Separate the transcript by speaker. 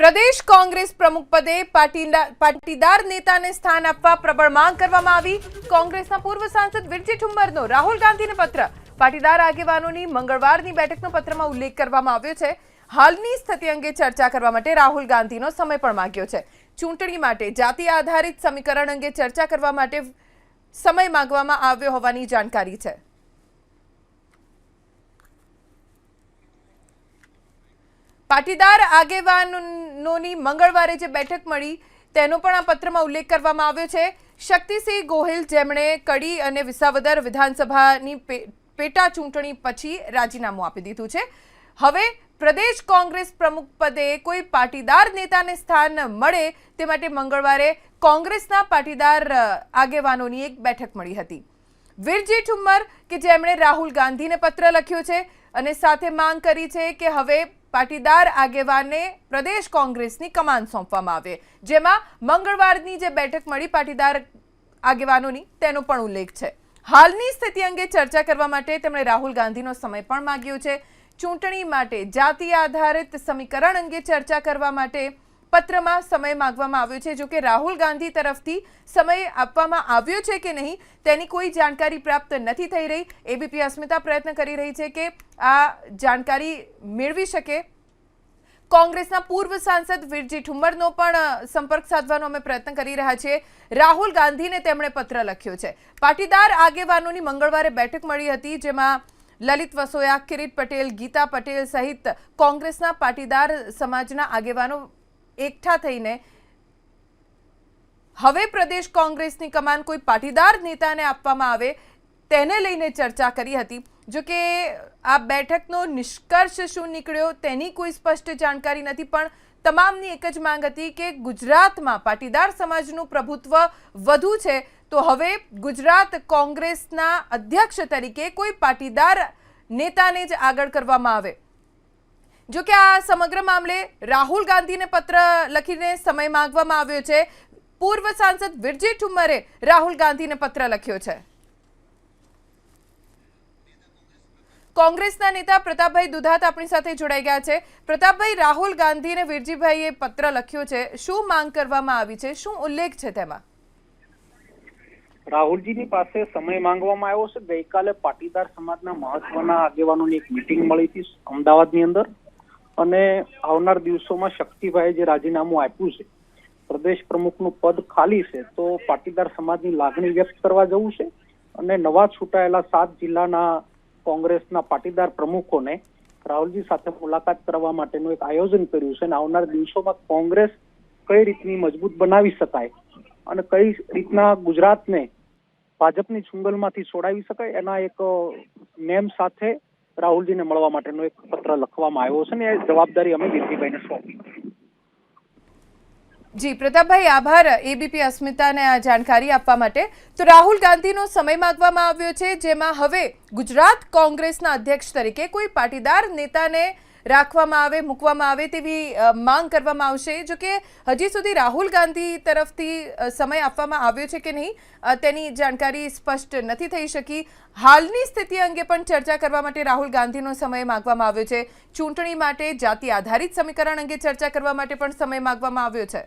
Speaker 1: પ્રદેશ કોંગ્રેસ પ્રમુખ પદે પાટીદાર નેતાને સ્થાન આપવા પ્રબળ માંગ કરવામાં આવી. કોંગ્રેસના પૂર્વ સાંસદ વિરજી ઠુંબરનો રાહુલ ગાંધીને પત્ર. પાટીદાર આગેવાનોની મંગળવારની બેઠકનો પત્રમાં ઉલ્લેખ કરવામાં આવ્યો છે. હાલની સ્થિતિ અંગે ચર્ચા કરવા માટે રાહુલ ગાંધીનો સમય પણ માંગ્યો છે. ચૂંટણી માટે જાતિ આધારિત સમીકરણ અંગે ચર્ચા કરવા માટે સમય માંગવામાં આવ્યો હોવાની જાણકારી છે. પાટીદાર આગેવાનોની મંગળવારે જે બેઠક મળી, તેનો પણ આ પત્રમાં ઉલ્લેખ કરવામાં આવ્યો છે. શક્તિસિંહ ગોહિલ જેમણે કડી અને વિસાવદર વિધાનસભાની પેટા ચૂંટણી પછી રાજીનામું આપી દીધું છે. હવે પ્રદેશ કોંગ્રેસ પ્રમુખ પદે કોઈ પાટીદાર નેતાને સ્થાન મળે તે માટે મંગળવારે કોંગ્રેસના પાટીદાર આગેવાનોની એક બેઠક મળી હતી. વીરજી ઠુમ્મર કે જેમણે રાહુલ ગાંધીને પત્ર લખ્યો છે અને સાથે માંગ કરી છે કે હવે પાટીદાર આગેવાનને પ્રદેશ કોંગ્રેસની કમાન સોંપવામાં આવે. જેમાં મંગળવારની જે બેઠક મળી પાટીદાર આગેવાનોની, તેનો પણ ઉલ્લેખ છે. હાલની સ્થિતિ અંગે ચર્ચા કરવા માટે તેમણે રાહુલ ગાંધીનો સમય પણ માગ્યો છે. ચૂંટણી માટે જાતિ આધારિત સમીકરણ અંગે ચર્ચા કરવા માટે પત્રમાં સમય માંગવામાં આવ્યો છે. જો કે રાહુલ ગાંધી તરફથી સમય આપવામાં આવ્યો છે કે નહીં, તેની કોઈ જાણકારી પ્રાપ્ત નથી થઈ રહી. એબીપી અસ્મિતા પ્રયત્ન કરી રહી છે કે આ જાણકારી મેળવી શકે. કોંગ્રેસના પૂર્વ સાંસદ વીરજી ઠુમ્મરનો પણ સંપર્ક સાધવાનો અમે પ્રયત્ન કરી રહ્યા છીએ. રાહુલ ગાંધીને તેમણે પત્ર લખ્યો છે. પાટીદાર આગેવાનોની મંગળવારે બેઠક મળી હતી, જેમાં લલિત વસોયા, કિરીટ પટેલ, ગીતા પટેલ સહિત કોંગ્રેસના પાટીદાર સમાજના આગેવાનો એકઠા થઈને હવે પ્રદેશ કોંગ્રેસની કમાન કોઈ પાટીદાર નેતાને આપવામાં આવે તેને લઈને ચર્ચા કરી હતી. જો કે આ બેઠકનો નિષ્કર્ષ શું નીકળ્યો તેની કોઈ સ્પષ્ટ જાણકારી નથી, પણ તમામની એક જ માંગ હતી કે ગુજરાતમાં પાટીદાર સમાજનું પ્રભુત્વ વધુ છે. તો હવે ગુજરાત કોંગ્રેસના અધ્યક્ષ તરીકે કોઈ પાટીદાર નેતાને જ આગળ કરવામાં આવે. જો કે આ સમગ્ર મામલે રાહુલ ગાંધીને પત્ર લખીને સમય માંગવામાં આવ્યો છે. પૂર્વ સાંસદ વિરજી ઠુમ્મરે રાહુલ ગાંધીને પત્ર લખ્યો છે. કોંગ્રેસના નેતા પ્રતાપભાઈ દુધાત આપણી સાથે જોડાઈ ગયા છે. પ્રતાપભાઈ, રાહુલ ગાંધીને વિરજીભાઈએ પત્ર લખ્યો છે. શું માંગ કરવામાં આવી છે? શું ઉલ્લેખ છે તેમાં?
Speaker 2: રાહુલજીની પાસે સમય માંગવામાં આવ્યો છે. ગઈકાલે પાટીદાર સમાજના મહત્વના આગેવાનોની એક મિટિંગ મળી હતી અમદાવાદની અંદર. અને આવનાર દિવસોમાં શક્તિભાઈએ જે રાજીનામું આપ્યું છે, પ્રદેશ પ્રમુખનું પદ ખાલી છે, તો પાટીદાર સમાજની લાગણી વ્યક્ત કરવા જવું છે અને નવા છૂટાયેલા સાત જિલ્લાના કોંગ્રેસના પાટીદાર પ્રમુખોને રાહુલજી સાથે મુલાકાત કરવા માટેનું એક આયોજન કર્યું છે અને આવનાર દિવસોમાં કોંગ્રેસ કઈ રીતની મજબૂત બનાવી શકાય અને કઈ રીતના ગુજરાતને ભાજપની ચુંગલમાંથી છોડાવી શકાય એના એક નેમ સાથે રાહુલજીને મળવા માટેનો એક પત્ર લખવામાં આવ્યો છે ને એ જવાબદારી અમે વિરજીભાઈને સોંપી
Speaker 1: જી, પ્રતાપભાઈ, આભાર. એબીપી અસ્મિતાને આ જાણકારી આપવા માટે. તો રાહુલ ગાંધીનો સમય માંગવામાં આવ્યો છે, જેમાં હવે ગુજરાત કોંગ્રેસના અધ્યક્ષ તરીકે કોઈ પાટીદાર નેતાને રાખવામાં આવે, મૂકવામાં આવે તેવી માંગ કરવામાં આવશે. જો કે હજી સુધી રાહુલ ગાંધી તરફથી સમય આપવામાં આવ્યો છે કે નહીં તેની જાણકારી સ્પષ્ટ નથી થઈ શકી. હાલની સ્થિતિ અંગે પણ ચર્ચા કરવા માટે રાહુલ ગાંધીનો સમય માગવામાં આવ્યો છે. ચૂંટણી માટે જાતિ આધારિત સમીકરણ અંગે ચર્ચા કરવા માટે પણ સમય માગવામાં આવ્યો છે.